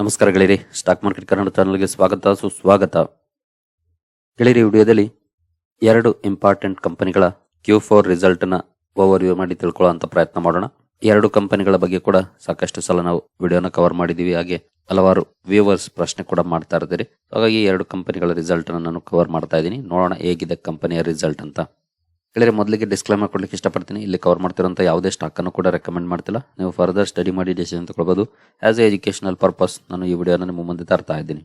ನಮಸ್ಕಾರ ಗೆಳೆಯರಿ stock market Kannada ಚಾನಲ್ಗೆ ಸ್ವಾಗತ, ಸುಸ್ವಾಗತ. ಗೆಳೆಯರಿ ವಿಡಿಯೋದಲ್ಲಿ ಎರಡು ಇಂಪಾರ್ಟೆಂಟ್ ಕಂಪನಿಗಳ ಕ್ಯೂ ಫೋರ್ ರಿಸಲ್ಟ್ನ ಓವರ್ ವ್ಯೂ ಮಾಡಿ ತಿಳ್ಕೊಳ್ಳುವಂತ ಪ್ರಯತ್ನ ಮಾಡೋಣ. ಎರಡು ಕಂಪನಿಗಳ ಬಗ್ಗೆ ಕೂಡ ಸಾಕಷ್ಟು ಸಲ ನಾವು ವಿಡಿಯೋನ ಕವರ್ ಮಾಡಿದ್ದೀವಿ ಹಾಗೆ ಹಲವಾರು ವ್ಯೂವರ್ಸ್ ಪ್ರಶ್ನೆ ಕೂಡ ಮಾಡ್ತಾ ಇರ್ತೀರಿ ಹಾಗಾಗಿ ಎರಡು ಕಂಪನಿಗಳ ರಿಸಲ್ಟ್ ನಾನು ಕವರ್ ಮಾಡ್ತಾ ಇದ್ದೀನಿ. ನೋಡೋಣ ಹೇಗಿದೆ ಕಂಪನಿಯ ರಿಸಲ್ಟ್ ಅಂತ. ಗೆಳೆಯರೆ ಮೊದಲಿಗೆ ಡಿಸ್ಕ್ಲೈಮರ್ ಕೊಡ್ಲಿಕ್ಕೆ ಇಷ್ಟಪಡ್ತೀನಿ. ಇಲ್ಲಿ ಕವರ್ ಮಾಡ್ತಿರೋಂಥ ಯಾವುದೇ ಸ್ಟಾಕನ್ನು ಕೂಡ ರೆಕಮೆಂಡ್ ಮಾಡ್ತಿಲ್ಲ. ನೀವು ಫರ್ದರ್ ಸ್ಟಡಿ ಮಾಡಿ ಡಿಸಿಷನ್ ತಗೊಳ್ಬೋದು. ಆಸ್ ಎ ಎಜುಕೇಶನಲ್ ಪರ್ಪಸ್ ನಾನು ಈ ವಿಡಿಯೋನ ನಿಮ್ಮ ಮುಂದೆ ತರ್ತಾ ಇದ್ದೀನಿ.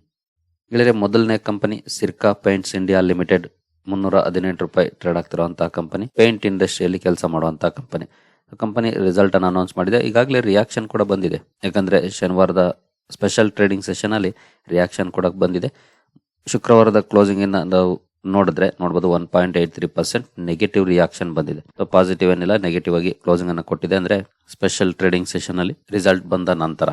ಹೇಳಿದ್ರೆ ಮೊದಲನೇ company Sirca Paints India Limited ಮುನ್ನೂರ ಹದಿನೆಂಟು ರೂಪಾಯಿ ಟ್ರೇಡ್ ಆಗ್ತಿರುವಂತಹ ಕಂಪನಿ ಪೇಂಟ್ ಇಂಡಸ್ಟ್ರಿಯಲ್ಲಿ ಕೆಲಸ ಮಾಡುವಂತಹ ಕಂಪನಿ ಕಂಪನಿ ರಿಸಲ್ಟ್ ಅನ್ನು ಅನೌನ್ಸ್ ಮಾಡಿದೆ. ಈಗಾಗಲೇ ರಿಯಾಕ್ಷನ್ ಕೂಡ ಬಂದಿದೆ. ಯಾಕಂದ್ರೆ ಶನಿವಾರದ ಸ್ಪೆಷಲ್ ಟ್ರೇಡಿಂಗ್ ಸೆಷನ್ ಅಲ್ಲಿ ರಿಯಾಕ್ಷನ್ ಕೂಡ ಬಂದಿದೆ. ಶುಕ್ರವಾರದ ಕ್ಲೋಸಿಂಗ್ ನಾವು ನೋಡಿದ್ರೆ ನೋಡಬಹುದು one point eight three percent negative reaction ಬಂದಿದೆ. ಸೊ ಪಾಸಿಟಿವ್ ಏನಿಲ್ಲ ನೆಗೆಟಿವ್ ಆಗಿ ಕ್ಲೋಸಿಂಗ್ ಅನ್ನು ಕೊಟ್ಟಿದೆ ಅಂದ್ರೆ ಸ್ಪೆಷಲ್ ಟ್ರೇಡಿಂಗ್ ಸೆಷನ್ ಅಲ್ಲಿ ರಿಸಲ್ಟ್ ಬಂದ ನಂತರ.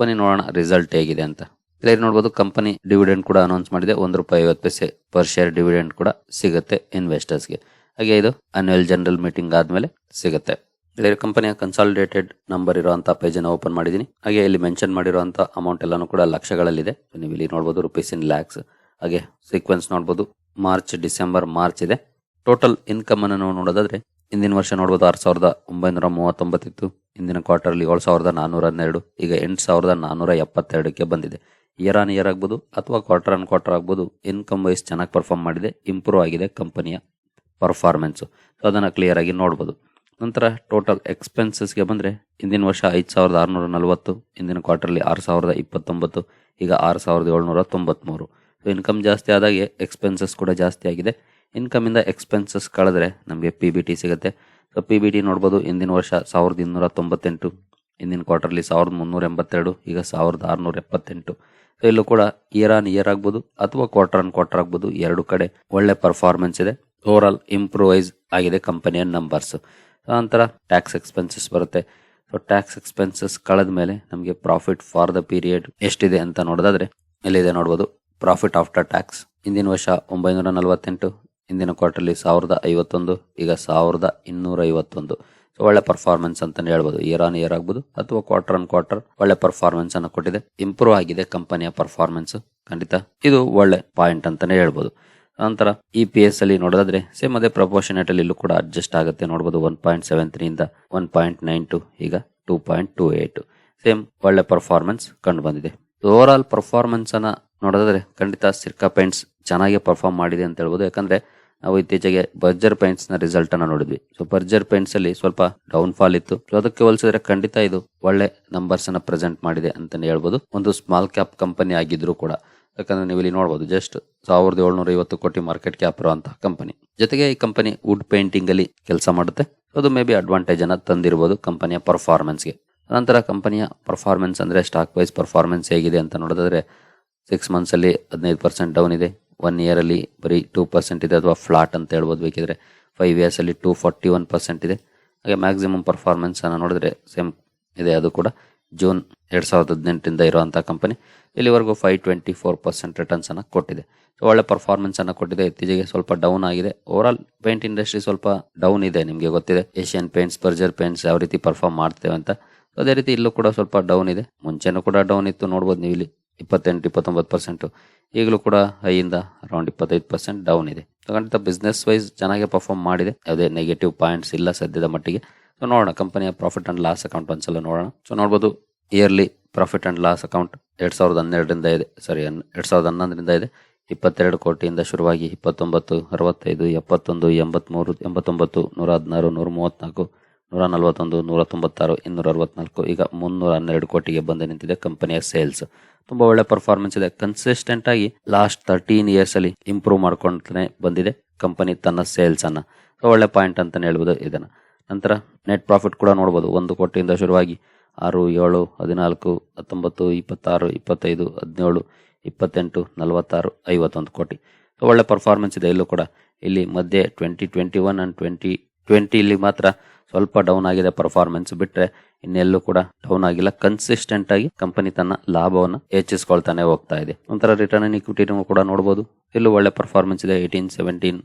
ಬನ್ನಿ ನೋಡೋಣ ರಿಸಲ್ಟ್ ಹೇಗಿದೆ ಅಂತ. ಇಲ್ಲಿ ನೋಡಬಹುದು ಕಂಪನಿ ಡಿವಿಡೆಂಡ್ ಕೂಡ ಅನೌನ್ಸ್ ಮಾಡಿದೆ. ಒಂದು ರೂಪಾಯಿ ಐವತ್ತು ಪೈಸೆ ಪರ್ ಶೇರ್ ಡಿವಿಡೆಂಡ್ ಕೂಡ ಸಿಗುತ್ತೆ ಇನ್ವೆಸ್ಟರ್ಸ್ಗೆ ಹಾಗೆ ಇದು ಅನ್ಯುವಲ್ ಜನರಲ್ ಮೀಟಿಂಗ್ ಆದ್ಮೇಲೆ ಸಿಗುತ್ತೆ. ಇಲ್ಲಿ ಕಂಪನಿಯ ಕನ್ಸಾಲಿಡೇಟೆಡ್ ನಂಬರ್ ಇರುವಂತಹ ಪೇಜ್ ಅನ್ನು ಓಪನ್ ಮಾಡಿದೀನಿ ಹಾಗೆ ಇಲ್ಲಿ ಮೆನ್ಷನ್ ಮಾಡಿರುವಂತಹ ಅಮೌಂಟ್ ಎಲ್ಲಾನು ಕೂಡ ಲಕ್ಷಗಳಲ್ಲಿದೆ. ನೀವು ಇಲ್ಲಿ ನೋಡಬಹುದು ರುಪೀಸ್ ಇನ್ ಲ್ಯಾಕ್ಸ್ ಹಾಗೆ ಸೀಕ್ವೆನ್ಸ್ ನೋಡಬಹುದು ಮಾರ್ಚ್, ಡಿಸೆಂಬರ್, ಮಾರ್ಚ್ ಇದೆ. ಟೋಟಲ್ ಇನ್ಕಮ್ ಅನ್ನು ನಾವು ನೋಡೋದಾದ್ರೆ ಹಿಂದಿನ ವರ್ಷ ನೋಡಬಹುದು ಆರು ಸಾವಿರದ ಒಂಬೈನೂರ ಮೂವತ್ತೊಂಬತ್ತಿತ್ತು ಹಿಂದಿನ ಕ್ವಾರ್ಟರ್ಲಿ ಏಳು ಸಾವಿರದ ನಾನ್ನೂರ ಹನ್ನೆರಡು ಈಗ ಎಂಟು ಸಾವಿರದ ನಾನ್ನೂರ ಎಪ್ಪತ್ತೆರಡಕ್ಕೆ ಬಂದಿದೆ. ಇಯರ್ ಆನ್ ಇಯರ್ ಆಗ್ಬೋದು, ಅಥವಾ ಕ್ವಾರ್ಟರ್ ಆನ್ ಕ್ವಾರ್ಟರ್ ಆಗ್ಬೋದು ಇನ್ಕಮ್ ವೈಸ್ ಚೆನ್ನಾಗಿ ಪರ್ಫಾರ್ಮ್ ಮಾಡಿದೆ ಇಂಪ್ರೂವ್ ಆಗಿದೆ ಕಂಪನಿಯ ಪರ್ಫಾರ್ಮೆನ್ಸು ಸೊ ಅದನ್ನು ಕ್ಲಿಯರ್ ಆಗಿ ನೋಡ್ಬೋದು. ನಂತರ ಟೋಟಲ್ ಎಕ್ಸ್ಪೆನ್ಸಸ್ಗೆ ಬಂದರೆ ಹಿಂದಿನ ವರ್ಷ ಐದು ಸಾವಿರದ ಆರುನೂರ ನಲವತ್ತು ಹಿಂದಿನ ಕ್ವಾರ್ಟರ್ಲಿ ಆರು ಸಾವಿರದ ಇಪ್ಪತ್ತೊಂಬತ್ತು, ಈಗ ಆರು ಸಾವಿರದ ಏಳ್ನೂರ ತೊಂಬತ್ತ್ಮೂರು ಇನ್ಕಮ್ ಜಾಸ್ತಿ ಆದಾಗೆ ಎಕ್ಸ್ಪೆನ್ಸಸ್ ಕೂಡ ಜಾಸ್ತಿ ಆಗಿದೆ. ಇನ್ಕಮಿಂದ ಎಕ್ಸ್ಪೆನ್ಸಸ್ ಕಳೆದ್ರೆ ನಮಗೆ ಪಿ ಬಿ ಟಿ ಸಿಗುತ್ತೆ. ಸೊ ಪಿ ಬಿ ಟಿ ನೋಡ್ಬೋದು, ಹಿಂದಿನ ವರ್ಷ ಸಾವಿರದ ಇನ್ನೂರ ತೊಂಬತ್ತೆಂಟು, ಹಿಂದಿನ ಕ್ವಾರ್ಟರ್ಲಿ ಸಾವಿರದ ಮುನ್ನೂರ ಎಂಬತ್ತೆರಡು, ಈಗ ಸಾವಿರದ ಆರುನೂರ ಎಪ್ಪತ್ತೆಂಟು. ಸೊ ಇಲ್ಲೂ ಕೂಡ ಇಯರ್ ಆನ್ ಇಯರ್ ಆಗ್ಬೋದು, ಅಥವಾ ಕ್ವಾರ್ಟರ್ ಆನ್ ಕ್ವಾರ್ಟರ್ ಆಗ್ಬೋದು, ಎರಡು ಕಡೆ ಒಳ್ಳೆ ಪರ್ಫಾರ್ಮೆನ್ಸ್ ಇದೆ. ಓವರ್ ಆಲ್ ಇಂಪ್ರೂವೈಸ್ ಆಗಿದೆ ಕಂಪನಿಯ ನಂಬರ್ಸ್ ನಂತರ ಟ್ಯಾಕ್ಸ್ ಎಕ್ಸ್ಪೆನ್ಸಸ್ ಬರುತ್ತೆ. ಸೊ ಟ್ಯಾಕ್ಸ್ ಎಕ್ಸ್ಪೆನ್ಸಸ್ ಕಳೆದ ಮೇಲೆ ನಮಗೆ ಪ್ರಾಫಿಟ್ ಫಾರ್ ದ ಪೀರಿಯಡ್ ಎಷ್ಟಿದೆ ಅಂತ ನೋಡೋದಾದ್ರೆ, ಎಲ್ಲಿದೆ ನೋಡ್ಬೋದು? ಪ್ರಾಫಿಟ್ ಆಫ್ಟರ್ ಟ್ಯಾಕ್ಸ್ ಹಿಂದಿನ ವರ್ಷ ಒಂಬೈನೂರ ನಲವತ್ತೆಂಟು ಹಿಂದಿನ ಕ್ವಾರ್ಟರ್ಲಿ ಸಾವಿರದ ಐವತ್ತೊಂದು, ಈಗ ಸಾವಿರದ ಇನ್ನೂರ ಐವತ್ತೊಂದು ಸೊ ಒಳ್ಳೆ ಪರ್ಫಾರ್ಮೆನ್ಸ್ ಅಂತಲೇ ಹೇಳ್ಬೋದು. ಇಯರ್ ಆನ್ ಇಯರ್ ಆಗ್ಬೋದು, ಅಥವಾ ಕ್ವಾರ್ಟರ್ ಆನ್ ಕ್ವಾರ್ಟರ್ ಒಳ್ಳೆ ಪರ್ಫಾರ್ಮೆನ್ಸ್ ಅನ್ನು ಕೊಟ್ಟಿದೆ. ಇಂಪ್ರೂವ್ ಆಗಿದೆ ಕಂಪನಿಯ ಪರ್ಫಾರ್ಮೆನ್ಸ್ ಖಂಡಿತ ಇದು ಒಳ್ಳೆ ಪಾಯಿಂಟ್ ಅಂತಾನೆ ಹೇಳ್ಬೋದು. ನಂತರ ಇ ಪಿ ಎಸ್ ಅಲ್ಲಿ ನೋಡೋದಾದ್ರೆ ಸೇಮ್ ಅದೇ ಪ್ರಪೋರ್ಷನೇಟ್ ಅಲ್ಲಿ ಇಲ್ಲೂ ಕೂಡ ಅಡ್ಜಸ್ಟ್ ಆಗುತ್ತೆ. ನೋಡಬಹುದು ಒನ್ ಪಾಯಿಂಟ್ ಸೆವೆನ್ ತ್ರೀ ಇಂದ ಒನ್ ಪಾಯಿಂಟ್ ನೈನ್ ಟು ಈಗ two point two eight same ಒಳ್ಳೆ ಪರ್ಫಾರ್ಮೆನ್ಸ್ ಕಂಡು ಬಂದಿದೆ. ಓವರ್ ಆಲ್ ಪರ್ಫಾರ್ಮೆನ್ಸ್ ಅನ್ನ ನೋಡೋದಾದ್ರೆ ಖಂಡಿತ ಸಿರ್ಕಾ ಪೇಂಟ್ಸ್ ಚೆನ್ನಾಗಿ ಪರ್ಫಾರ್ಮ್ ಮಾಡಿದೆ ಅಂತ ಹೇಳ್ಬೋದು. ಯಾಕಂದ್ರೆ ನಾವು ಇತ್ತೀಚೆಗೆ ಬರ್ಜರ್ ಪೇಂಟ್ಸ್ನ ರಿಸಲ್ಟ್ ಅನ್ನ ನೋಡಿದ್ವಿ. ಸೊ ಬರ್ಜರ್ ಪೇಂಟ್ಸ್ ಅಲ್ಲಿ ಸ್ವಲ್ಪ ಡೌನ್ ಫಾಲ್ ಇತ್ತು. ಸೊ ಅದಕ್ಕೆ ಹೋಲಿಸಿದ್ರೆ ಖಂಡಿತ ಇದು ಒಳ್ಳೆ ನಂಬರ್ಸ್ ಅನ್ನ ಪ್ರೆಸೆಂಟ್ ಮಾಡಿದೆ ಅಂತಲೇ ಹೇಳ್ಬೋದು. ಒಂದು ಸ್ಮಾಲ್ ಕ್ಯಾಪ್ ಕಂಪನಿ ಆಗಿದ್ರು ಕೂಡ. ಯಾಕಂದ್ರೆ ನೀವು ಇಲ್ಲಿ ನೋಡಬಹುದು ಜಸ್ಟ್ ಸಾವಿರದ ಏಳ್ನೂರ ಐವತ್ತು ಕೋಟಿ ಮಾರ್ಕೆಟ್ ಕ್ಯಾಪ್ ಇರುವಂತಹ ಕಂಪನಿ ಜೊತೆಗೆ ಈ ಕಂಪನಿ ವುಡ್ ಪೇಂಟಿಂಗ್ ಅಲ್ಲಿ ಕೆಲಸ ಮಾಡುತ್ತೆ. ಅದು ಮೇ ಬಿ ಅಡ್ವಾಂಟೇಜ್ ಅನ್ನ ತಂದಿರಬಹುದು ಕಂಪನಿಯ ಪರ್ಫಾರ್ಮೆನ್ಸ್ಗೆ ನಂತರ ಕಂಪನಿಯ ಪರ್ಫಾರ್ಮೆನ್ಸ್ ಅಂದ್ರೆ ಸ್ಟಾಕ್ ವೈಸ್ ಪರ್ಫಾರ್ಮೆನ್ಸ್ ಹೇಗಿದೆ ಅಂತ ನೋಡೋದಾದ್ರೆ ಸಿಕ್ಸ್ ಮಂತ್ಸಲ್ಲಿ ಹದಿನೈದು ಪರ್ಸೆಂಟ್ ಡೌನ್ ಇದೆ. ಒನ್ ಇಯರಲ್ಲಿ ಬರೀ ಟೂ ಪರ್ಸೆಂಟ್ ಇದೆ ಅಥವಾ ಫ್ಲಾಟ್ ಅಂತ ಹೇಳ್ಬೋದು ಬೇಕಿದ್ರೆ. ಫೈವ್ ಇಯರ್ಸಲ್ಲಿ ಟೂ ಫಾರ್ಟಿ ಒನ್ ಪರ್ಸೆಂಟ್ ಇದೆ. ಹಾಗೆ ಮ್ಯಾಕ್ಸಿಮಮ್ ಪರ್ಫಾರ್ಮೆನ್ಸನ್ನು ನೋಡಿದ್ರೆ ಸೇಮ್ ಇದೆ ಅದು ಕೂಡ. ಜೂನ್ ಎರಡು ಸಾವಿರದ ಹದಿನೆಂಟರಿಂದ ಇರುವಂಥ ಕಂಪನಿ ಇಲ್ಲಿವರೆಗೂ ಫೈವ್ ಟ್ವೆಂಟಿ ಫೋರ್ ಪರ್ಸೆಂಟ್ ರಿಟರ್ನ್ಸನ್ನು ಕೊಟ್ಟಿದೆ. ಸೊ ಒಳ್ಳೆ ಪರ್ಫಾರ್ಮೆನ್ಸನ್ನು ಕೊಟ್ಟಿದೆ. ಇತ್ತೀಚೆಗೆ ಸ್ವಲ್ಪ ಡೌನ್ ಆಗಿದೆ. ಓವರ್ ಆಲ್ ಪೇಂಟ್ ಇಂಡಸ್ಟ್ರಿ ಸ್ವಲ್ಪ ಡೌನ್ ಇದೆ ನಿಮಗೆ ಗೊತ್ತಿದೆ. ಏಷ್ಯನ್ ಪೇಂಟ್ಸ್ ಬರ್ಜರ್ ಪೇಂಟ್ಸ್ ಯಾವ ರೀತಿ ಪರ್ಫಾರ್ಮ್ ಮಾಡ್ತೇವೆ ಅಂತ. ಅದೇ ರೀತಿ ಇಲ್ಲೂ ಕೂಡ ಸ್ವಲ್ಪ ಡೌನ್ ಇದೆ. ಮುಂಚೆನೂ ಕೂಡ ಡೌನ್ ಇತ್ತು. ನೋಡ್ಬೋದು ನೀವು ಇಲ್ಲಿ. ಇಪ್ಪತ್ತೆಂಟು, ಇಪ್ಪತ್ತೊಂಬತ್ತು ಪರ್ಸೆಂಟು ಈಗಲೂ ಕೂಡ ಹೈಯಿಂದ ಅರೌಂಡ್ ಇಪ್ಪತ್ತೈದು ಪರ್ಸೆಂಟ್ ಡೌನ್ ಇದೆ. ಖಂಡಿತ ಬಿಸ್ನೆಸ್ ವೈಸ್ ಚೆನ್ನಾಗಿ ಪರ್ಫಾರ್ಮ್ ಮಾಡಿದೆ. ಯಾವುದೇ ನೆಗೆಟಿವ್ ಪಾಯಿಂಟ್ಸ್ ಇಲ್ಲ ಸದ್ಯದ ಮಟ್ಟಿಗೆ. ಸೊ ನೋಡೋಣ. ಕಂಪನಿಯ ಪ್ರಾಫಿಟ್ ಆ್ಯಂಡ್ ಲಾಸ್ ಅಕೌಂಟ್ ಒಂದ್ಸಲ ನೋಡೋಣ. ಸೊ ನೋಡ್ಬೋದು yearly profit and loss account ಎರಡು ಸಾವಿರದ ಹನ್ನೆರಡರಿಂದ ಇದೆ. ಸಾರಿ ಎರಡು ಸಾವಿರದ ಹನ್ನೊಂದರಿಂದ ಇದೆ. ಇಪ್ಪತ್ತೆರಡು ಕೋಟಿಯಿಂದ ಶುರುವಾಗಿ ಇಪ್ಪತ್ತೊಂಬತ್ತು, ಅರವತ್ತೈದು, ಎಪ್ಪತ್ತೊಂದು ಎಂಬತ್ತ್ಮೂರು ಎಂಬತ್ತೊಂಬತ್ತು ನೂರ ಹದಿನಾರು ನೂರ ಮೂವತ್ತ್ನಾಲ್ಕು ನೂರ ನಲವತ್ತೊಂದು ನೂರ ತೊಂಬತ್ತಾರು ಇನ್ನೂರ ಅರವತ್ನಾಲ್ಕು ಈಗ ಮುನ್ನೂರ ಹನ್ನೆರಡು ಕೋಟಿಗೆ ಬಂದು ನಿಂತಿದೆ ಕಂಪನಿಯ ಸೇಲ್ಸ್ ತುಂಬಾ ಒಳ್ಳೆ ಪರ್ಫಾರ್ಮೆನ್ಸ್ ಇದೆ. ಕನ್ಸಿಸ್ಟೆಂಟ್ ಆಗಿ ಲಾಸ್ಟ್ ತರ್ಟೀನ್ ಇಯರ್ಸ್ ಅಲ್ಲಿ ಇಂಪ್ರೂವ್ ಮಾಡ್ಕೊಂಡೇ ಬಂದಿದೆ ಕಂಪನಿ ತನ್ನ ಸೇಲ್ಸ್ ಅನ್ನ. ಒಳ್ಳೆ ಪಾಯಿಂಟ್ ಅಂತ ಹೇಳ್ಬೋದು ಇದನ್ನ. ನಂತರ ನೆಟ್ ಪ್ರಾಫಿಟ್ ಕೂಡ ನೋಡಬಹುದು ಒಂದು ಕೋಟಿಯಿಂದ ಶುರುವಾಗಿ ಆರು, ಏಳು, ಹದಿನಾಲ್ಕು, ಹತ್ತೊಂಬತ್ತು, ಇಪ್ಪತ್ತಾರು, ಇಪ್ಪತ್ತೈದು, ಹದಿನೇಳು, ಇಪ್ಪತ್ತೆಂಟು, ನಲವತ್ತಾರು, ಐವತ್ತೊಂದು ಕೋಟಿ. ಒಳ್ಳೆ ಪರ್ಫಾರ್ಮೆನ್ಸ್ ಇದೆ ಇಲ್ಲೂ ಕೂಡ. ಇಲ್ಲಿ ಮಧ್ಯೆ twenty twenty one and twenty twenty ಇಲ್ಲಿ ಮಾತ್ರ ಸ್ವಲ್ಪ ಡೌನ್ ಆಗಿದೆ ಪರ್ಫಾರ್ಮೆನ್ಸ್ ಬಿಟ್ರೆ ಇನ್ನೆಲ್ಲೂ ಕೂಡ ಡೌನ್ ಆಗಿಲ್ಲ. ಕನ್ಸಿಸ್ಟೆಂಟ್ ಆಗಿ ಕಂಪನಿ ತನ್ನ ಲಾಭವನ್ನು ಹೆಚ್ಚಿಸ್ಕೊಳ್ತಾನೆ ಹೋಗ್ತಾ ಇದೆ. ಒಂಥರ ರಿಟರ್ನ್ ಇನ್ ಇಕ್ವಿಟಿ ಕೂಡ ನೋಡಬಹುದು ಇಲ್ಲೂ ಒಳ್ಳೆ ಪರ್ಫಾರ್ಮೆನ್ಸ್ ಇದೆ. Eighteen seventeen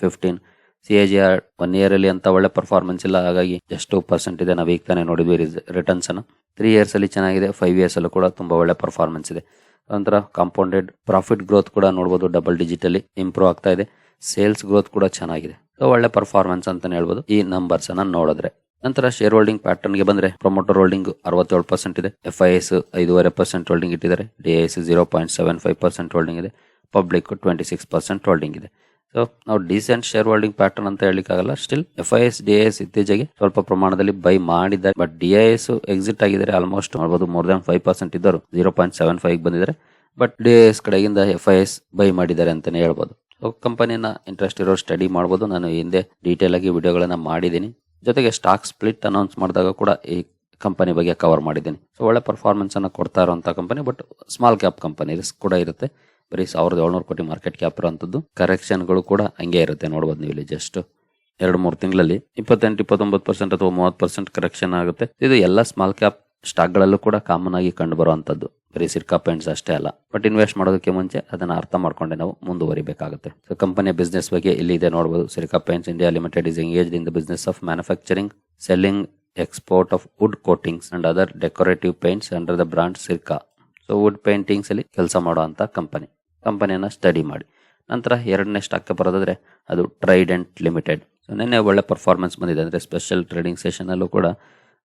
fifteen C A G R one year ಅಲ್ಲಿ ಅಂತ ಒಳ್ಳೆ ಪರ್ಫಾರ್ಮೆನ್ಸ್ ಇಲ್ಲ. ಹಾಗಾಗಿ ಎಷ್ಟು ಪರ್ಸೆಂಟ್ ಇದೆ. ನಾವು ಈಗ ತಾನೇ ನೋಡಿದ್ವಿ ರಿಟರ್ನ್ಸ್ ಅನ್ನು. ತ್ರೀ ಇಯರ್ಸ್ ಅಲ್ಲಿ ಚೆನ್ನಾಗಿದೆ. ಫೈವ್ ಇಯರ್ಸ್ ಅಲ್ಲೂ ಕೂಡ ತುಂಬಾ ಒಳ್ಳೆ ಪರ್ಫಾರ್ಮೆನ್ಸ್ ಇದೆ. ನಂತರ ಕಾಂಪೌಂಡೆಡ್ ಪ್ರಾಫಿಟ್ ಗ್ರೋತ್ ಕೂಡ ನೋಡಬಹುದು ಡಬಲ್ ಡಿಜಿಟ್ ಅಲ್ಲಿ ಇಂಪ್ರೂವ್ ಆಗ್ತಾ ಇದೆ. ಸೇಲ್ಸ್ ಗ್ರೋತ್ ಕೂಡ ಚೆನ್ನಾಗಿದೆ. ಸೊ ಒಳ್ಳೆ ಪರ್ಫಾರ್ಮೆನ್ಸ್ ಅಂತಾನೆ ಹೇಳ್ಬೋದು. ಈ ನಂಬರ್ಸ್ ಅನ್ನ ನೋಡಿದ್ರೆ. ನಂತರ ಶೇರ್ ಹೋಲ್ಡಿಂಗ್ ಪ್ಯಾಟರ್ನ್ಗೆ ಬಂದ್ರೆ ಪ್ರೊಮೋಟರ್ ಹೋಲ್ಡಿಂಗ್ ಅರವತ್ತೇಳು ಪರ್ಸೆಂಟ್ ಇದೆ. ಎಫ್ ಐ ಎಸ್ ಐದೂವರೆ ಪರ್ಸೆಂಟ್ ಹೋಲ್ಡಿಂಗ್ ಇಟ್ಟಿದ್ದಾರೆ. D S zero point seven five percent holding ಇದೆ. Public twenty six percent holding ಇದೆ. ಸೊ ನಾವು ಡಿಸೆಂಟ್ ಶೇರ್ ಹೋಲ್ಡಿಂಗ್ ಪ್ಯಾಟರ್ನ್ ಅಂತ ಹೇಳಿಕ್ಕಾಗಲ್ಲ still F I S D S ಇತ್ತೀಚೆಗೆ ಸ್ವಲ್ಪ ಪ್ರಮಾಣದಲ್ಲಿ ಬೈ ಮಾಡಿದ್ದಾರೆ. But D I S exit ಆಗಿದ್ದಾರೆ. ಆಲ್ಮೋಸ್ಟ್ ನೋಡಬಹುದು ಮೋರ್ ದನ್ ಫೈವ್ ಪರ್ಸೆಂಟ್ ಇದ್ದರು ಜೀರೋ ಪಾಯಿಂಟ್ ಸೆವೆನ್ ಫೈವ್ ಬಂದಿದ್ದಾರೆ. ಬಟ್ ಡಿ ಎಸ್ ಕಡೆಗಿಂದ ಎಫ್ ಐ ಎಸ್ ಬೈ ಮಾಡಿದ್ದಾರೆ ಅಂತಲೇ ಹೇಳ್ಬೋದು. ಕಂಪನಿನ ಇಂಟ್ರೆಸ್ಟ್ ಇರೋ ಸ್ಟಡಿ ಮಾಡ್ಬೋದು. ನಾನು ಹಿಂದೆ ಡೀಟೇಲ್ ಆಗಿ ವಿಡಿಯೋಗಳನ್ನು ಮಾಡಿದ್ದೀನಿ. ಜೊತೆಗೆ ಸ್ಟಾಕ್ ಸ್ಪ್ಲಿಟ್ ಅನೌನ್ಸ್ ಮಾಡಿದಾಗ ಕೂಡ ಈ ಕಂಪನಿ ಬಗ್ಗೆ ಕವರ್ ಮಾಡಿದ್ದೀನಿ. ಸೊ ಒಳ್ಳೆ ಪರ್ಫಾರ್ಮೆನ್ಸ್ ಅನ್ನು ಕೊಡ್ತಾ ಇರುವಂತ company but small cap company risk ಕೂಡ ಇರುತ್ತೆ. ಬರೀ ಸಾವಿರದ ಏಳ್ನೂರು ಕೋಟಿ ಮಾರ್ಕೆಟ್ ಕ್ಯಾಪ್ ಇರುವಂಥದ್ದು ಕರೆಕ್ಷನ್ಗಳು ಕೂಡ ಹಂಗೆ ಇರುತ್ತೆ. ನೋಡ್ಬೋದು ನೀವು ಇಲ್ಲಿ ಜಸ್ಟ್ ಎರಡು ಮೂರು ತಿಂಗಳಲ್ಲಿ. ಇಪ್ಪತ್ತೆಂಟು, ಇಪ್ಪತ್ತೊಂಬತ್ತು ಪರ್ಸೆಂಟ್ ಅಥವಾ ಮೂವತ್ತು ಪರ್ಸೆಂಟ್ ಕರೆಕ್ಷನ್ ಆಗುತ್ತೆ. ಇದು ಎಲ್ಲ ಸ್ಮಾಲ್ ಕ್ಯಾಪ್ ಸ್ಟಾಕ್ ಗಳಲ್ಲೂ ಕೂಡ ಕಾಮನ್ ಆಗಿ ಕಂಡು ಬರುವಂತದ್ದು ಬರೀ ಸಿರ್ಕಾ ಪೇಂಟ್ಸ್ ಅಷ್ಟೇ ಅಲ್ಲ. ಬಟ್ ಇನ್ವೆಸ್ಟ್ ಮಾಡೋದಕ್ಕೆ ಮುಂಚೆ ಅದನ್ನ ಅರ್ಥ ಮಾಡ್ಕೊಂಡೆ ನಾವು ಮುಂದುವರಿಬೇಕಾಗುತ್ತೆ. ಸೊ ಕಂಪನಿಯ ಬಿಸ್ನೆಸ್ ಬಗ್ಗೆ ಇಲ್ಲಿ ಇದೆ ನೋಡಬಹುದು Sirca paints India limited is engage in the business of manufacturing selling export of wood coatings and other decorative paints under the brand Sirca so wood paintings ಅಲ್ಲಿ ಕೆಲಸ ಮಾಡುವಂತ ಕಂಪನಿ ಕಂಪನಿಯನ್ನ ಸ್ಟಡಿ ಮಾಡಿ. ನಂತರ ಎರಡನೇ ಸ್ಟಾಕ್ ಬರೋದಾದ್ರೆ ಅದು ಟ್ರೈಡೆಂಟ್ ಲಿಮಿಟೆಡ್ ಸೊ ನಿನ್ನೆ ಒಳ್ಳೆ ಪರ್ಫಾರ್ಮೆನ್ಸ್ ಬಂದಿದೆ. ಅಂದರೆ ಸ್ಪೆಷಲ್ ಟ್ರೇಡಿಂಗ್ ಸೆಷನ್ ಅಲ್ಲೂ ಕೂಡ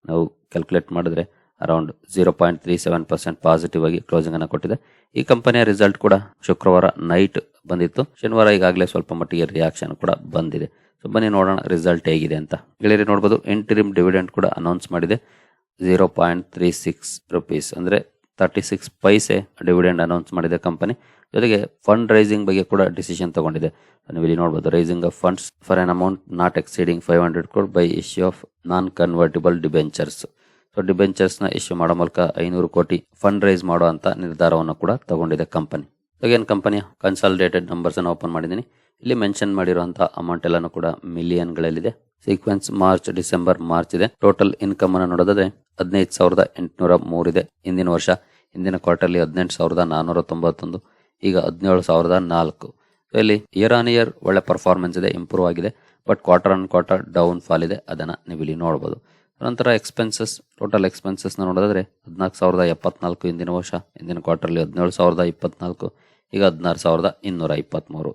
ನಾವು ಕ್ಯಾಲ್ಕುಲೇಟ್ ಮಾಡಿದ್ರೆ around zero point three seven percent positive ಆಗಿ ಕ್ಲೋಸಿಂಗ್ ಅನ್ನು ಕೊಟ್ಟಿದೆ. ಈ ಕಂಪನಿಯ ರಿಸಲ್ಟ್ ಕೂಡ ಶುಕ್ರವಾರ ನೈಟ್ ಬಂದಿತ್ತು. ಶನಿವಾರ ಈಗಾಗಲೇ ಸ್ವಲ್ಪ ಮಟ್ಟಿಗೆ ರಿಯಾಕ್ಷನ್ ಕೂಡ ಬಂದಿದೆ. ಸೊ ಬನ್ನಿ ನೋಡೋಣ ರಿಸಲ್ಟ್ ಹೇಗಿದೆ ಅಂತ. ಗೆಳೆಯರಿ ನೋಡ್ಬೋದು ಇಂಟ್ರಿಮ್ ಡಿವಿಡೆಂಟ್ ಕೂಡ ಅನೌನ್ಸ್ ಮಾಡಿದೆ. Zero point three six rupees ಅಂದರೆ thirty six paise dividend announce ಮಾಡಿದೆ ಕಂಪನಿ ಜೊತೆಗೆ ಫಂಡ್ ರೈಸಿಂಗ್ ಬಗ್ಗೆ ಕೂಡ ಡಿಸಿಷನ್ ತಗೊಂಡಿದೆ. ನೀವು ಇಲ್ಲಿ ನೋಡ್ಬೋದು raising of funds for an amount not exceeding five hundred crore by issue of non convertible debentures so ಡಿಬೆಂಚರ್ಸ್ನ issue ಮಾಡೋ ಮೂಲಕ ಐನೂರು ಕೋಟಿ ಫಂಡ್ ರೈಸ್ ಮಾಡುವಂತ ನಿರ್ಧಾರವನ್ನು ಕೂಡ ತಗೊಂಡಿದೆ ಕಂಪನಿ ಅಗೇನ್ ಕಂಪನಿಯ ಕನ್ಸಾಲಿಡೇಟೆಡ್ ನಂಬರ್ಸ್ ಅನ್ನು ಓಪನ್ ಮಾಡಿದ್ದೀನಿ. ಇಲ್ಲಿ ಮೆನ್ಷನ್ ಮಾಡಿರುವಂತಹ ಅಮೌಂಟ್ ಎಲ್ಲಾನು ಕೂಡ ಮಿಲಿಯನ್ ಗಳಲ್ಲಿದೆ. ಸೀಕ್ವೆನ್ಸ್ ಮಾರ್ಚ್ ಡಿಸೆಂಬರ್ ಮಾರ್ಚ್ ಇದೆ. ಟೋಟಲ್ ಇನ್ಕಮ್ ಅನ್ನು ನೋಡೋದಾದ್ರೆ ಹದಿನೈದು ಸಾವಿರದ ಎಂಟುನೂರ ಮೂರಿದೆ ಹಿಂದಿನ ವರ್ಷ, ಹಿಂದಿನ ಕ್ವಾರ್ಟರ್ಲಿ ಹದಿನೆಂಟು ಸಾವಿರದ ನಾನ್ನೂರ ತೊಂಬತ್ತೊಂದು, ಈಗ ಹದಿನೇಳು ಸಾವಿರದ ನಾಲ್ಕು. ಇಲ್ಲಿ ಇಯರ್ ಆನ್ ಇಯರ್ ಒಳ್ಳೆ ಪರ್ಫಾರ್ಮೆನ್ಸ್ ಇದೆ ಇಂಪ್ರೂವ್ ಆಗಿದೆ. But quarter on quarter down fall ಇದೆ. ಅದನ್ನು ನೀವು ಇಲ್ಲಿ ನೋಡಬಹುದು ನಂತರ ಎಕ್ಸ್ಪೆನ್ಸಸ್ ಟೋಟಲ್ ಎಕ್ಸ್ಪೆನ್ಸಸ್ನ ನೋಡೋದಾದ್ರೆ ಹದಿನಾಲ್ಕು ಸಾವಿರದ ಎಪ್ಪತ್ನಾಲ್ಕು ಹಿಂದಿನ ವರ್ಷ ಹಿಂದಿನ ಕ್ವಾರ್ಟರ್ಲಿ ಹದಿನೇಳು ಸಾವಿರದ ಇಪ್ಪತ್ನಾಲ್ಕು, ಈಗ ಹದಿನಾರು ಸಾವಿರದ ಇನ್ನೂರ ಇಪ್ಪತ್ಮೂರು.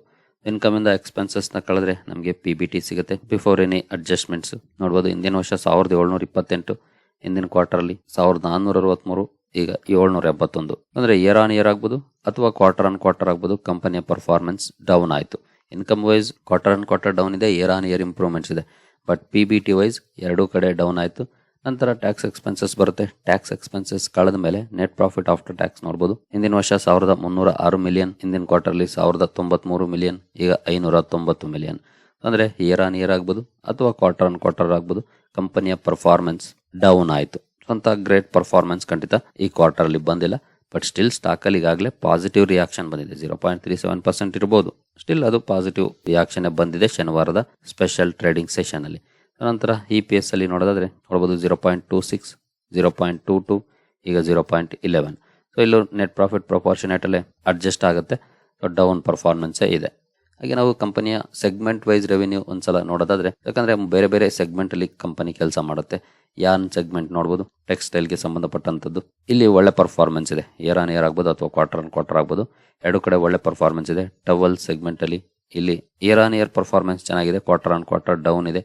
ಇನ್ಕಮಿಂದ ಎಕ್ಸ್ಪೆನ್ಸಸ್ನ ಕಳೆದ್ರೆ ನಮಗೆ ಪಿ ಬಿ ಟಿ ಸಿಗುತ್ತೆ. ಬಿಫೋರ್ ಎನಿ ಅಡ್ಜಸ್ಟ್ಮೆಂಟ್ಸ್ ನೋಡ್ಬೋದು ಹಿಂದಿನ ವರ್ಷ ಸಾವಿರದ ಏಳ್ನೂರ ಇಪ್ಪತ್ತೆಂಟು ಹಿಂದಿನ ಕ್ವಾರ್ಟರ್ಲಿ ಸಾವಿರದ ನಾನ್ನೂರ ಅರವತ್ತ್ಮೂರು ಈಗ ಏಳ್ನೂರ ಎಪ್ಪತ್ತೊಂದು. ಅಂದರೆ ಇಯರ್ ಆನ್ ಇಯರ್ ಆಗ್ಬೋದು, ಅಥವಾ ಕ್ವಾರ್ಟರ್ ಆನ್ ಕ್ವಾರ್ಟರ್ ಆಗ್ಬೋದು ಕಂಪನಿಯ ಪರ್ಫಾರ್ಮೆನ್ಸ್ ಡೌನ್ ಆಯಿತು. Income wise quarter on quarter down ಇದೆ ಇಯರ್ ಆನ್ ಇಯರ್ ಇಂಪ್ರೂವ್ಮೆಂಟ್ಸ್ ಇದೆ. But P B T wise ಎರಡೂ ಕಡೆ ಡೌನ್ ಆಯಿತು. ನಂತರ ಟ್ಯಾಕ್ಸ್ ಎಕ್ಸ್ಪೆನ್ಸಸ್ ಬರುತ್ತೆ. ಟ್ಯಾಕ್ಸ್ ಎಕ್ಸ್ಪೆನ್ಸಸ್ ಕಳೆದ ಮೇಲೆ ನೆಟ್ ಪ್ರಾಫಿಟ್ ಆಫ್ಟರ್ ಟ್ಯಾಕ್ಸ್ ನೋಡಬಹುದು ಹಿಂದಿನ ವರ್ಷ ಸಾವಿರದ ಮುನ್ನೂರ ಆರು ಮಿಲಿಯನ್ ಹಿಂದಿನ ಕ್ವಾರ್ಟರ್ಲಿ ಸಾವಿರದ ತೊಂಬತ್ಮೂರು ಮಿಲಿಯನ್ ಈಗ ಐನೂರ ತೊಂಬತ್ತು ಮಿಲಿಯನ್ ಅಂದ್ರೆ ಇಯರ್ ಆನ್ ಇಯರ್ ಆಗ್ಬೋದು ಅಥವಾ ಕ್ವಾರ್ಟರ್ ಆನ್ ಕ್ವಾರ್ಟರ್ ಆಗ್ಬೋದು. ಕಂಪನಿಯ ಪರ್ಫಾರ್ಮೆನ್ಸ್ ಡೌನ್ ಆಯಿತು. ಅಂತ ಗ್ರೇಟ್ ಪರ್ಫಾರ್ಮೆನ್ಸ್ ಖಂಡಿತ ಈ ಕ್ವಾರ್ಟರ್ ಅಲ್ಲಿ ಬಂದಿಲ್ಲ. ಬಟ್ ಸ್ಟಿಲ್ ಸ್ಟಾಕಲ್ಲಿ ಈಗಾಗಲೇ ಪಾಸಿಟಿವ್ ರಿಯಾಕ್ಷನ್ ಬಂದಿದೆ. Zero point three seven percent ಇರ್ಬೋದು. ಸ್ಟಿಲ್ ಅದು ಪಾಸಿಟಿವ್ ರಿಯಾಕ್ಷನ್ ಬಂದಿದೆ ಶನಿವಾರದ ಸ್ಪೆಷಲ್ ಟ್ರೇಡಿಂಗ್ ಸೆಷನಲ್ಲಿ ನಂತರ ಇ ಪಿ ಎಸ್ ಅಲ್ಲಿ ನೋಡೋದಾದ್ರೆ ನೋಡ್ಬೋದು zero point two six zero point two two to zero point eleven so ಇಲ್ಲೂ ನೆಟ್ ಪ್ರಾಫಿಟ್ ಪ್ರೊಪೋರ್ಷನೇಟಲ್ಲೇ ಅಡ್ಜಸ್ಟ್ ಆಗುತ್ತೆ. ಸೊ ಡೌನ್ ಪರ್ಫಾರ್ಮೆನ್ಸೇ ಇದೆ. ಹಾಗೆ ನಾವು ಕಂಪನಿಯ ಸೆಗ್ಮೆಂಟ್ ವೈಸ್ ರೆವಿನ್ಯೂ ಒಂದ್ಸಲ ನೋಡೋದಾದ್ರೆ, ಯಾಕಂದ್ರೆ ಬೇರೆ ಬೇರೆ ಸೆಗ್ಮೆಂಟ್ ಅಲ್ಲಿ ಕಂಪನಿ ಕೆಲಸ ಮಾಡುತ್ತೆ. ಯಾನ್ ಸೆಗ್ಮೆಂಟ್ ನೋಡ್ಬೋದು ಟೆಕ್ಸ್ಟೈಲ್ಗೆ ಸಂಬಂಧಪಟ್ಟಂಥದ್ದು ಇಲ್ಲಿ ಒಳ್ಳೆ ಪರ್ಫಾರ್ಮೆನ್ಸ್ ಇದೆ. ಇಯರ್ ಆನ್ ಇಯರ್ ಆಗ್ಬೋದು ಅಥವಾ ಕ್ವಾರ್ಟರ್ ಆನ್ ಕ್ವಾರ್ಟರ್ ಆಗ್ಬೋದು. ಎರಡು ಕಡೆ ಒಳ್ಳೆ ಪರ್ಫಾರ್ಮೆನ್ಸ್ ಇದೆ. ಟವಲ್ ಸೆಗ್ಮೆಂಟ್ ಅಲ್ಲಿ ಇಲ್ಲಿ ಇಯರ್ ಆನ್ ಇಯರ್ ಪರ್ಫಾರ್ಮೆನ್ಸ್ ಚೆನ್ನಾಗಿದೆ. ಕ್ವಾರ್ಟರ್ ಆನ್ ಕ್ವಾರ್ಟರ್ ಡೌನ್ ಇದೆ.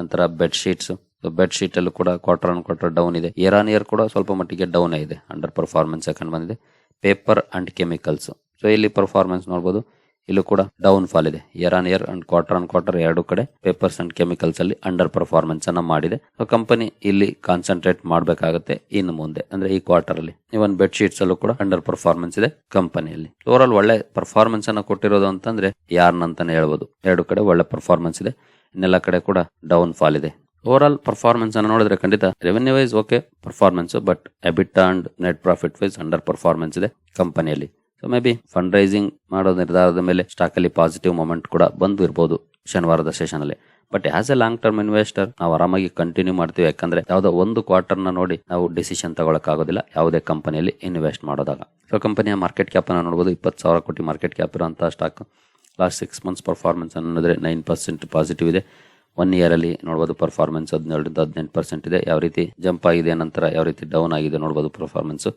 ನಂತರ ಬೆಡ್ ಶೀಟ್ಸ್ ಬೆಡ್ ಶೀಟ್ ಅಲ್ಲೂ ಕೂಡ ಕ್ವಾರ್ಟರ್ ಆನ್ ಕ್ವಾರ್ಟರ್ ಡೌನ್ ಇದೆ. ಇಯರ್ ಆನ್ ಇಯರ್ ಕೂಡ ಸ್ವಲ್ಪ ಮಟ್ಟಿಗೆ ಡೌನ್ ಇದೆ ಅಂಡರ್ ಪರ್ಫಾರ್ಮೆನ್ಸ್ ಯಾಕಂಡ್ ಬಂದಿದೆ. ಪೇಪರ್ ಅಂಡ್ ಕೆಮಿಕಲ್ಸ್ ಸೊ ಇಲ್ಲಿ ಪರ್ಫಾರ್ಮೆನ್ಸ್ ನೋಡಬಹುದು ಇಲ್ಲೂ ಕೂಡ ಡೌನ್ ಫಾಲ್ ಇದೆ. Year on year and quarter on quarter ಎರಡು ಕಡೆ ಪೇಪರ್ಸ್ ಅಂಡ್ ಕೆಮಿಕಲ್ಸ್ ಅಲ್ಲಿ ಅಂಡರ್ ಪರ್ಫಾರ್ಮೆನ್ಸ್ ಅನ್ನ ಮಾಡಿದೆ. ಕಂಪನಿ ಇಲ್ಲಿ ಕಾನ್ಸಂಟ್ರೇಟ್ ಮಾಡಬೇಕಾಗುತ್ತೆ ಇನ್ನು ಮುಂದೆ. ಅಂದ್ರೆ ಈ ಕ್ವಾರ್ಟರ್ ಅಲ್ಲಿ. ಇವನ್ ಬೆಡ್ ಶೀಟ್ಸ್ ಅಲ್ಲೂ ಕೂಡ ಅಂಡರ್ ಪರ್ಫಾರ್ಮೆನ್ಸ್ ಇದೆ ಕಂಪನಿಯಲ್ಲಿ ಓವರ್ ಒಳ್ಳೆ ಪರ್ಫಾರ್ಮೆನ್ಸ್ ಅನ್ನ ಕೊಟ್ಟಿರೋದು ಅಂತಂದ್ರೆ ಯಾರನ್ನಂತಾನೆ ಹೇಳ್ಬೋದು. ಎರಡು ಕಡೆ ಒಳ್ಳೆ ಪರ್ಫಾರ್ಮೆನ್ಸ್ ಇದೆ. ಇನ್ನೆಲ್ಲ ಕಡೆ ಕೂಡ ಡೌನ್ ಫಾಲ್ ಇದೆ. ಓವರ್ ಆಲ್ ಪರ್ಫಾರ್ಮೆನ್ಸ್ ಅನ್ನು ನೋಡಿದ್ರೆ ಖಂಡಿತ revenue wise okay performance but EBIT and net profit wise under performance ಇದೆ ಕಂಪನಿಯಲ್ಲಿ so maybe fund raising ಮಾಡೋ ನಿರ್ಧಾರದ ಮೇಲೆ ಸ್ಟಾಕ್ ಅಲ್ಲಿ ಪಾಸಿಟಿವ್ ಮೊಮೆಂಟ್ ಕೂಡ ಬಂದು ಇರಬಹುದು ಶನಿವಾರದ ಸೆಷನ್ ಅಲ್ಲಿ. But as a long term investor ನಾವು ಆರಾಮಾಗಿ ಕಂಟಿನ್ಯೂ ಮಾಡ್ತೀವಿ. ಯಾಕಂದ್ರೆ ಯಾವುದೋ ಒಂದು ಕ್ವಾರ್ಟರ್ನ ನೋಡಿ ನಾವು ಡಿಸಿಷನ್ ತಗೊಳಕ್ಕಾಗೋದಿಲ್ಲ ಯಾವುದೇ ಕಂಪನಿಯಲ್ಲಿ ಇನ್ವೆಸ್ಟ್ ಮಾಡೋದಾಗ. ಸೊ ಕಂಪನಿಯ ಮಾರ್ಕೆಟ್ ಕ್ಯಾಪ್ ಅನ್ನು ನೋಡಬಹುದು ಇಪ್ಪತ್ತು ಸಾವಿರ ಕೋಟಿ ಮಾರ್ಕೆಟ್ ಕ್ಯಾಪ್ ಇರುವಂತ stock last six months performance ಅನ್ನೋದ್ರೆ nine percent positive ಇದೆ. ಒನ್ ಇಯರ್ ಅಲ್ಲಿ ನೋಡಬಹುದು ಪರ್ಫಾರ್ಮೆನ್ಸ್ ಹದಿನೇಳರಿಂದ ಹದಿನೆಂಟು ಪರ್ಸೆಂಟ್ ಇದೆ. ಯಾವ ರೀತಿ ಜಂಪ್ ಆಗಿದೆ, ನಂತರ ಯಾವ ರೀತಿ ಡೌನ್ ಆಗಿದೆ ನೋಡಬಹುದು ಪರ್ಫಾರ್ಮೆನ್ಸು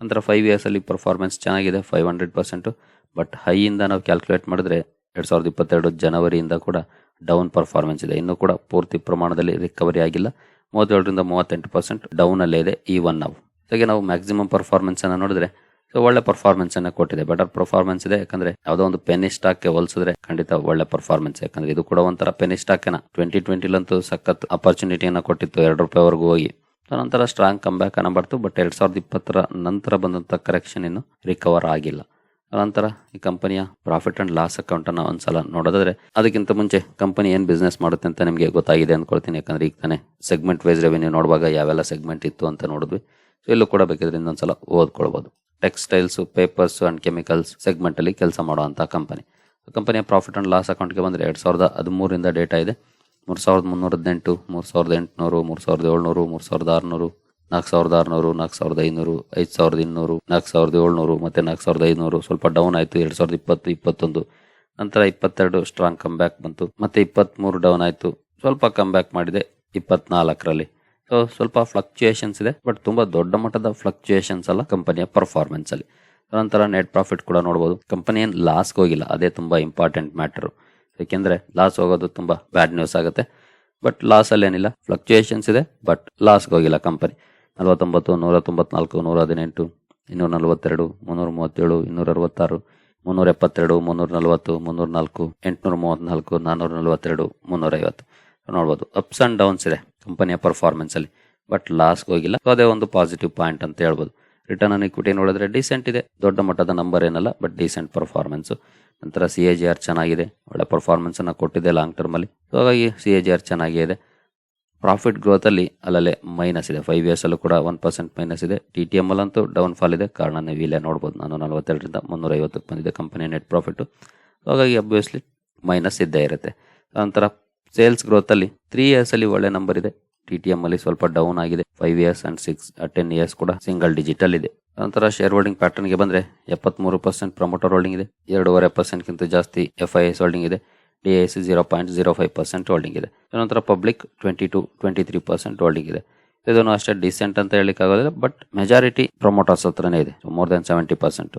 ನಂತರ ಫೈವ್ ಇಯರ್ಸಲ್ಲಿ ಪರ್ಫಾರ್ಮೆನ್ಸ್ ಚೆನ್ನಾಗಿದೆ ಫೈವ್ ಹಂಡ್ರೆಡ್ ಪರ್ಸೆಂಟು ಬಟ್ ಹೈಯಿಂದ ನಾವು ಕ್ಯಾಲ್ಕುಲೇಟ್ ಮಾಡಿದ್ರೆ ಎರಡು ಸಾವಿರದ ಇಪ್ಪತ್ತೆರಡು ಜನವರಿಯಿಂದ ಕೂಡ ಡೌನ್ ಪರ್ಫಾರ್ಮೆನ್ಸ್ ಇದೆ. ಇನ್ನೂ ಕೂಡ ಪೂರ್ತಿ ಪ್ರಮಾಣದಲ್ಲಿ ರಿಕವರಿ ಆಗಿಲ್ಲ. ಮೂವತ್ತೇಳರಿಂದ ಮೂವತ್ತೆಂಟು ಪರ್ಸೆಂಟ್ ಡೌನಲ್ಲೇ ಇದೆ ಈ ಒನ್ ನಾವು. ಹಾಗೆ ನಾವು ಮ್ಯಾಕ್ಸಿಮಮ್ ಪರ್ಫಾರ್ಮೆನ್ಸನ್ನು ನೋಡಿದ್ರೆ ಸೊ ಒಳ್ಳೆ ಪರ್ಫಾರ್ಮೆನ್ಸ್ ಅನ್ನ ಕೊಟ್ಟಿದೆ. ಬೆಟರ್ ಪರ್ಫಾರ್ಮೆನ್ಸ್ ಇದೆ, ಯಾಕಂದ್ರೆ ಯಾವುದೋ ಒಂದು ಪೆನಿ ಸ್ಟಾಕ್ಗೆ ಹೋಲಿಸಿದ್ರೆ ಖಂಡಿತ ಒಳ್ಳೆ ಪರ್ಫಾರ್ಮೆನ್ಸ್ ಯಾಕಂದ್ರೆ ಇದು ಕೂಡ ಒಂಥರ ಪೆನಿ ಸ್ಟಾಕ್ನ ಟ್ವೆಂಟಿ ಟ್ವೆಂಟಿಲಂತೂ ಸಖತ್ ಅಪರ್ಚುನಿಟಿಯನ್ನು ಕೊಟ್ಟಿತ್ತು. ಎರಡು ರೂಪಾಯಿವರೆಗೂ ಹೋಗಿ. ನಂತರ ಸ್ಟ್ರಾಂಗ್ ಕಮ್ ಬ್ಯಾಕ್ ಅನ್ನ ಬರ್ತು ಬಟ್ ಎರಡು ಸಾವಿರದ ಇಪ್ಪತ್ತರ ನಂತರ ಬಂದಂಥ ಕರೆಕ್ಷನ್ ಇನ್ನು ರಿಕವರ್ ಆಗಿಲ್ಲ. ನಂತರ ಈ ಕಂಪನಿಯ ಪ್ರಾಫಿಟ್ ಅಂಡ್ ಲಾಸ್ ಅಕೌಂಟ್ ಅನ್ನ ಒಂದ್ಸಲ ನೋಡೋದಾದ್ರೆ, ಅದಕ್ಕಿಂತ ಮುಂಚೆ ಕಂಪನಿ ಏನ್ ಬಿಸ್ನೆಸ್ ಮಾಡುತ್ತೆ ಅಂತ ನಿಮಗೆ ಗೊತ್ತಾಗಿದೆ ಅಂದ್ಕೊಳ್ತೀನಿ ಯಾಕಂದ್ರೆ ಈಗ ತಾನೇ ಸೆಗ್ಮೆಂಟ್ ವೈಸ್ ರೆವೆನ್ಯೂ ನೋಡುವಾಗ ಯಾವೆಲ್ಲ ಸೆಗ್ಮೆಂಟ್ ಇತ್ತು ಅಂತ ನೋಡಿದ್ವಿ. ಸೊ ಇಲ್ಲೂ ಕೂಡ ಬೇಕಿದ್ರೆ ಇನ್ನೊಂದ್ಸಲ ಓದ್ಕೊಳ್ಬಹುದು textiles papers and chemicals segment ಅಲ್ಲಿ ಕೆಲಸ ಮಾಡುವಂತಹ ಕಂಪನಿ ಕಂಪನಿಯ ಪ್ರಾಫಿಟ್ ಅಂಡ್ ಲಾಸ್ ಅಕೌಂಟ್ಗೆ ಬಂದ್ರೆ ಎರಡ್ ಸಾವಿರದ ಹದಿಮೂರಿಂದ ಡೇಟಾ ಇದೆ ಮೂರು ಸಾವಿರದ ಮುನ್ನೂರ ಹದಿನೆಂಟು, ಮೂರು ಸಾವಿರದ ಎಂಟುನೂರು, ಮೂರು ಸಾವಿರದ ಏಳ್ನೂರು, ಮೂರು ಸಾವಿರದ ಆರುನೂರು, ನಾಲ್ಕು ಸಾವಿರದ ಆರುನೂರು, ನಾಲ್ಕು ಸಾವಿರದ ಐನೂರು, ಐದು ಸಾವಿರದ ಇನ್ನೂರು, ನಾಲ್ಕು ಸಾವಿರದ ಏಳ್ನೂರು, ಮತ್ತು ನಾಲ್ಕು ಸಾವಿರದ ಐನೂರು. ಸ್ವಲ್ಪ ಡೌನ್ ಆಯಿತು, ಎರಡು ಸಾವಿರದ ಇಪ್ಪತ್ತು, ಇಪ್ಪತ್ತೊಂದು. ನಂತರ ಇಪ್ಪತ್ತೆರಡು ಸ್ಟ್ರಾಂಗ್ ಕಮ್ ಬ್ಯಾಕ್ ಬಂತು, ಮತ್ತು ಇಪ್ಪತ್ತ್ಮೂರು ಡೌನ್ ಆಯಿತು. ಸ್ವಲ್ಪ ಕಮ್ ಬ್ಯಾಕ್ ಮಾಡಿದೆ, ಇಪ್ಪತ್ನಾಲ್ಕರಲ್ಲಿ. ಸೊ ಸ್ವಲ್ಪ ಫ್ಲಕ್ಚುಯೇಷನ್ಸ್ ಇದೆ ಬಟ್ ತುಂಬ ದೊಡ್ಡ ಮಟ್ಟದ ಫ್ಲಕ್ಚುಯೇಷನ್ಸ್ ಅಲ್ಲ ಕಂಪನಿಯ ಪರ್ಫಾರ್ಮೆನ್ಸಲ್ಲಿ ನಂತರ ನೆಟ್ ಪ್ರಾಫಿಟ್ ಕೂಡ ನೋಡ್ಬೋದು. ಕಂಪನಿ ಏನು ಲಾಸ್ಗೆ ಹೋಗಿಲ್ಲ, ಅದೇ ತುಂಬ ಇಂಪಾರ್ಟೆಂಟ್ ಮ್ಯಾಟರ್ ಯಾಕೆಂದ್ರೆ ಲಾಸ್ ಹೋಗೋದು ತುಂಬಾ ಬ್ಯಾಡ್ ನ್ಯೂಸ್ ಆಗುತ್ತೆ. ಬಟ್ ಲಾಸ್ ಅಲ್ಲಿ ಏನಿಲ್ಲ ಫ್ಲಕ್ಚುಯೇಷನ್ಸ್ ಇದೆ ಬಟ್ ಲಾಸ್ಗೆ ಹೋಗಿಲ್ಲ ಕಂಪನಿ ನಲವತ್ತೊಂಬತ್ತು ನೂರ ತೊಂಬತ್ನಾಲ್ಕು ನೂರ ಹದಿನೆಂಟು ಇನ್ನೂರ ನಲವತ್ತೆರಡು ಮುನ್ನೂರ ಮೂವತ್ತೇಳು ಇನ್ನೂರ ಅರವತ್ತಾರು ಮುನ್ನೂರ ಎಪ್ಪತ್ತೆರಡು ಮುನ್ನೂರ ನಲವತ್ತು ಮುನ್ನೂರ ನಾಲ್ಕು ಎಂಟುನೂರ ಮೂವತ್ನಾಲ್ಕು ನಾನ್ನೂರ ನಲವತ್ತೆರಡು ಮುನ್ನೂರ ಐವತ್ತು ನೋಡ್ಬೋದು ಅಪ್ಸ್ ಆ್ಯಂಡ್ ಡೌನ್ಸ್ ಇದೆ ಕಂಪನಿಯ ಪರ್ಫಾರ್ಮೆನ್ಸಲ್ಲಿ ಬಟ್ ಲಾಸ್ಗೆ ಹೋಗಿಲ್ಲ ಸೊ ಅದೇ ಒಂದು ಪಾಸಿಟಿವ್ ಪಾಯಿಂಟ್ ಅಂತ ಹೇಳ್ಬೋದು. ರಿಟರ್ನ್ ಆನ್ ಇಕ್ವಿಟಿ ನೋಡಿದ್ರೆ ಡಿಸೆಂಟ್ ಇದೆ, ದೊಡ್ಡ ಮಟ್ಟದ ನಂಬರ್ ಏನಲ್ಲ ಬಟ್ ಡಿಸೆಂಟ್ ಪರ್ಫಾರ್ಮೆನ್ಸ್ ನಂತರ ಸಿ ಎ ಜಿ ಆರ್ ಚೆನ್ನಾಗಿದೆ. ಒಳ್ಳೆ ಪರ್ಫಾರ್ಮೆನ್ಸನ್ನು ಕೊಟ್ಟಿದೆ ಲಾಂಗ್ ಟರ್ಮಲ್ಲಿ ಸೊ ಹಾಗಾಗಿ ಸಿ ಎ ಜಿ ಆರ್ ಚೆನ್ನಾಗೇ ಇದೆ. ಪ್ರಾಫಿಟ್ ಗ್ರೋತಲ್ಲಿ ಅಲ್ಲಲ್ಲೇ ಮೈನಸ್ ಇದೆ. ಫೈವ್ ಇಯರ್ಸಲ್ಲೂ ಕೂಡ ಒನ್ ಪರ್ಸೆಂಟ್ ಮೈನಸ್ ಇದೆ. ಟಿ ಟಿ ಎಂ ಅಲ್ಲಂತೂ ಡೌನ್ ಫಾಲ್ ಇದೆ. ಕಾರಣ ನೀವು ಇಲ್ಲೇ ನೋಡ್ಬೋದು ನಾನು. ನಲವತ್ತೆರಡರಿಂದ ಮುನ್ನೂರ ಐವತ್ತಕ್ಕೆ ಬಂದಿದೆ ಕಂಪನಿ ನೆಟ್ ಪ್ರಾಫಿಟ್ಟು ಹಾಗಾಗಿ ಅಬ್ವಿಯಸ್ಲಿ ಮೈನಸ್ ಇದ್ದೇ ಇರುತ್ತೆ. ನಂತರ ಸೇಲ್ಸ್ ಗ್ರೋತಲ್ಲಿ ತ್ರೀ ಇಯರ್ಸಲ್ಲಿ ಒಳ್ಳೆ ನಂಬರ್ ಇದೆ. ಟಿ ಟಿ ಎಂ ಅಲ್ಲಿ ಸ್ವಲ್ಪ ಡೌನ್ ಆಗಿದೆ. Five years and six ten years ಕೂಡ ಸಿಂಗಲ್ ಡಿಜಿಟಲ್ ಇದೆ. ನಂತರ ಶೇರ್ ಹೋಲ್ಡಿಂಗ್ ಪ್ಯಾಟರ್ನ್ಗೆ ಬಂದ್ರೆ ಎಪ್ಪತ್ಮೂರು ಪರ್ಸೆಂಟ್ ಪ್ರಮೋಟರ್ ಹೋಲ್ಡಿಂಗ್ ಇದೆ. ಎರಡೂವರೆ ಪರ್ಸೆಂಟ್ ಗಿಂತ ಜಾಸ್ತಿ ಎಫ್ ಐ ಎಸ್ ಹೋಲ್ಡಿಂಗ್ ಇದೆ. D S zero point zero five percent holding ಇದೆ. ನಂತರ public twenty two twenty three percent holding ಇದೆ. ಇದನ್ನು ಅಷ್ಟೇ ಡಿಸೆಂಟ್ ಅಂತ ಹೇಳಿಕ್ ಆಗೋದಿಲ್ಲ ಬಟ್ ಮೆಜಾರಿಟಿ ಪ್ರಮೋಟರ್ಸ್ ಹತ್ರನೇ ಇದೆ. ಮೋರ್ ದನ್ ಸೆವೆಂಟಿ ಪರ್ಸೆಂಟ್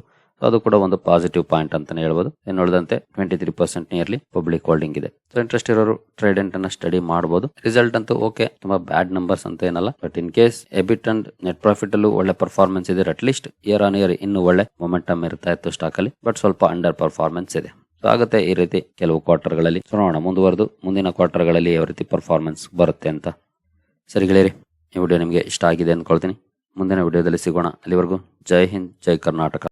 ಅದು ಕೂಡ ಒಂದು ಪಾಸಿಟಿವ್ ಪಾಯಿಂಟ್ ಅಂತಾನೆ ಹೇಳ್ಬೋದು. ಇನ್ನು ಉಳಿದಂತೆ twenty three percent nearly public holding ಇದೆ. ಸೊ ಇಂಟ್ರೆಸ್ಟ್ ಇರೋರು ಟ್ರೇಡೆಂಟ್ ಅನ್ನ ಸ್ಟಡಿ ಮಾಡಬಹುದು ರಿಸಲ್ಟ್ ಅಂತೂ ಓಕೆ ತುಂಬಾ ಬ್ಯಾಡ್ ನಂಬರ್ಸ್ ಅಂತ ಏನಲ್ಲ. But in case EBIT and net profit ಅಲ್ಲೂ ಒಳ್ಳೆ ಪರ್ಫಾರ್ಮೆನ್ಸ್ ಇದೆ at least year on year ಇನ್ನು ಒಳ್ಳೆ ಮೊಮೆಂಟಮ್ ಇರ್ತಾ ಇತ್ತು ಸ್ಟಾಕ್ ಅಲ್ಲಿ. ಬಟ್ ಸ್ವಲ್ಪ ಅಂಡರ್ ಪರ್ಫಾರ್ಮೆನ್ಸ್ ಇದೆ. ಆಗುತ್ತೆ ಈ ರೀತಿ ಕೆಲವು ಕ್ವಾರ್ಟರ್ಗಳಲ್ಲಿ ನೋಡೋಣ, ಮುಂದುವರೆದು, ಮುಂದಿನ ಕ್ವಾರ್ಟರ್ಗಳಲ್ಲಿ ಯಾವ ರೀತಿ ಪರ್ಫಾರ್ಮೆನ್ಸ್ ಬರುತ್ತೆ ಅಂತ. ಸರಿ ಗೆಳೆಯರಿ, ಈ ವಿಡಿಯೋ ನಿಮಗೆ ಇಷ್ಟ ಆಗಿದೆ ಅಂದ್ಕೊಳ್ತೀನಿ. ಮುಂದಿನ ವಿಡಿಯೋದಲ್ಲಿ ಸಿಗೋಣ. ಅಲ್ಲಿವರೆಗೂ ಜೈ ಹಿಂದ್, ಜೈ ಕರ್ನಾಟಕ.